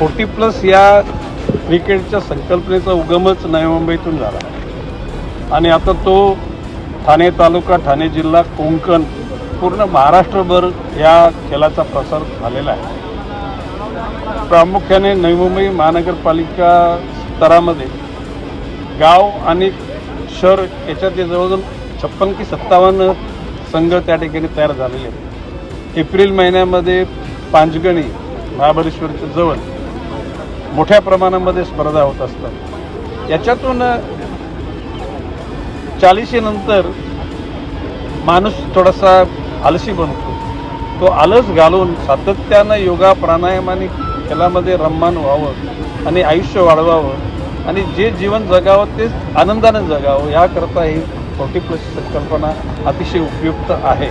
Forty plus या क्रिकेटच्या संकल्पनेचा उगमच नवी मुंबईतून झाला. आणि आता तो ठाणे तालुका ठाणे जिल्हा कोंकण पूर्ण महाराष्ट्रभर या खेळाचा प्रसार झालेला आहे. प्रामुख्याने नवी मुंबई महानगरपालिका स्तरामध्ये गाव आणि शहर याच्यात जवळजवळ छप्पन की सत्तावन्न संघ त्या ठिकाणी तयार झालेले आहेत. एप्रिल महिन्यामध्ये पांचगणी महाबळेश्वरच्या जवळ मोठ्या प्रमाणामध्ये स्पर्धा होत असतात. याच्यातून चाळीशीनंतर माणूस थोडासा आलसी बनतो. तो आलस घालून सातत्यानं योगा प्राणायाम आणि खेळामध्ये रममान व्हावं आणि आयुष्य वाढवावं आणि जे जीवन जगावं ते आनंदानं जगावं याकरता ही फोर्टी प्लस संकल्पना अतिशय उपयुक्त आहे.